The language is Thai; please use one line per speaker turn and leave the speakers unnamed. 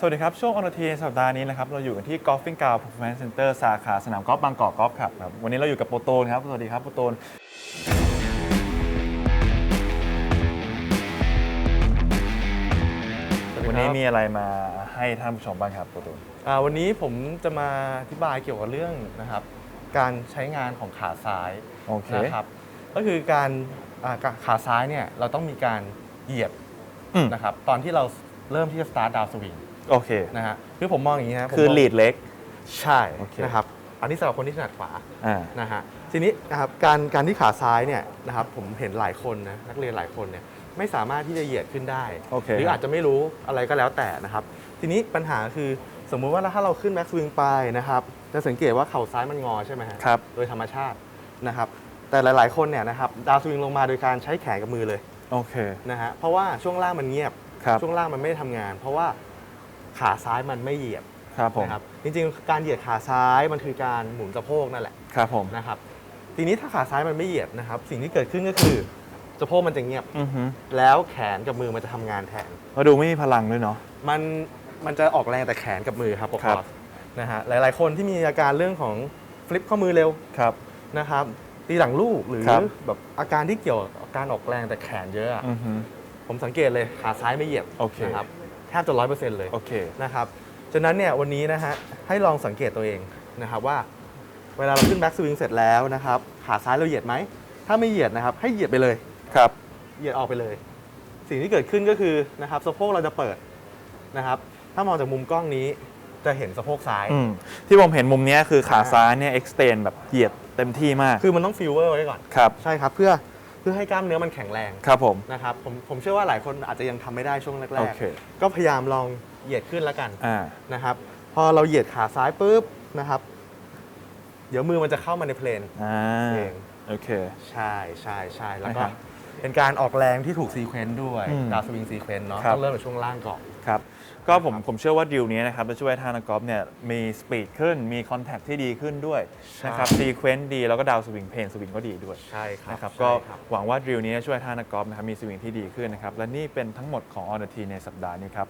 สวัสดีครับ ช่วงออนทีในสัปดาห์นี้นะครับเราอยู่กันที่ Golfing g o w Performance Center สาขาสนามกอล์ฟบางกอกกอล์ฟครับครับ วันนี้เราอยู่กับโปรโตนครับ สวัสดีครับโปรโตน วันนี้มีอะไรมาให้ท่านผู้ชมบ้างครับโปรโตน
อ่าวันนี้ผมจะมาอธิบายเกี่ยวกับเรื่องนะครับ การใช้งานของขาซ้าย
โอเค
นะครับก็คือการอ่าขาซ้ายเนี่ยเราต้องมีการเหยียบ
อืม
นะครับตอนที่เราเริ่มที่จะ start down swing
โอเค
นะฮะคือผมมองอย่างนี้นะผม
คือ
มง
ลีดเล็ก
ใช่
โอเค
นะครับ อันนี้สำหรับคนที่ถนัดขวา
อ่า
นะฮะทีนี้นะครับการการที่ขาซ้ายเนี่ยนะครับผมเห็นหลายคนนะนักเรียนหลายคนเนี่ยไม่สามารถที่จะเหยียดขึ้นได้
โอเค
หรืออาจจะไม่รู้อะไรก็แล้วแต่นะครับ ทีนี้ปัญหาคือสมมุติว่าถ้าเราขึ้นแม็กซ์วิงไปนะครับจะสังเกตว่าเข่าซ้ายมันงอใช่ไหมฮะ
ครับ
โดยธรรมชาตินะครับแต่หลาย ๆ คนเนี่ยนะครับดาวสวิงลงมาโดยการใช้แขนกับมือเลย
โอเค
นะฮะเพราะว่าช่วงล่างมันเงียบ
ครับ
ช่วงล่างมันไม่ได้ทำงาน เพราะว่า ขาซ้ายมันไม่เหยียบ
ครับผม
นะครับจริงๆ การเหยียดขาซ้ายมันคือการหมุนสะโพกนั่นแหละ
ครับผม
นะครับทีนี้ถ้าขาซ้ายมันไม่เหยียบนะครับ สิ่งที่เกิดขึ้นก็คือสะโพกมันจะเงียบ
อือฮึ
แล้วแขนกับมือมันจะทำงานแทน
มาดูไม่มีพลังด้วยเนาะ
มันมันจะออกแรงแต่แขนกับมือครับปก
ครับ
ครนะฮะหลายๆ คนที่มีอาการเรื่องของฟลิปข้อมือเร็ว
ครับ
นะครับตีหลังลูกหรือ
ครับ
แบบอาการที่เกี่ยวกับการออกแรงแต่แขนเยอะอะ
อือฮึ
ผมสังเกตเลยขาซ้ายไม่เหยียบ
โอเค
นะครับแท บจะร้อยเปอร์เซ็นต์เลย
โอเค
นะครับฉะนั้นเนี่ยวันนี้นะฮะให้ลองสังเกตตัวเองนะครับว่า เวลาเราขึ้นแบ็กสวิงเสร็จแล้วนะครับขาซ้ายเราเหยียดไหม ถ้าไม่เหยียดนะครับ ให้เหยียดไปเลย
ครับ
เหยียดออกไปเลย สิ่งที่เกิดขึ้นก็คือนะครับสะโพกเราจะเปิดนะครับ ถ้ามองจากมุมกล้องนี้จะเห็นสะโพกซ้าย
อืมที่ผมเห็นมุมเนี้ยคือขาซ้ายเนี่ย extend แบบเหยียดเต็มที่มาก
คือมันต้องฟิลเวอร์ไว้ก่อน
ครับ
ใช่ครับ เพื่อเพื่อให้กล้ามเนื้อมันแข็งแรง
ครับผม
นะครับผมผมเชื่อว่าหลายคนอาจจะยังทำไม่ได้ช่วงแร
โอกเค
ๆก็พยายามลองเหยียดขึ้นแล้วกัน
อ่า
นะครับพอเราเหยียดขาซ้ายปุ๊บนะครับ เดี๋ยวมือมันจะเข้ามาในเพลน
อ่า
เอง
โอเค
ใช่ใช่ใช่แล้วก็
นะครับ
เป็นการออกแรงที่ถูกซีเควนต์ด้วย
อืม
ดาวสวิงซีเควนต์เนาะ
ครับ
ต้องเริ่มจากช่วงล่างก่อน
ครับ ก็ผมผมเชื่อว่าดิวนี้นะครับจะช่วยให้ท่านนักกอล์ฟเนี่ยมีสปีดขึ้นมีคอนแทคที่ดีขึ้นด้วย
ใช่
นะครับซีเควนต์ดีแล้วก็ดาวสวิงเพนสวิงก็ดีด้วย
ใช่ครับ
นะครับ
ใช่
ก็
ครับ
หวังว่าดิวนี้จะช่วยให้ท่านนักกอล์ฟนะครับมีสวิงที่ดีขึ้นนะครับและนี่เป็นทั้งหมดของออนทีในสัปดาห์นี้ครับ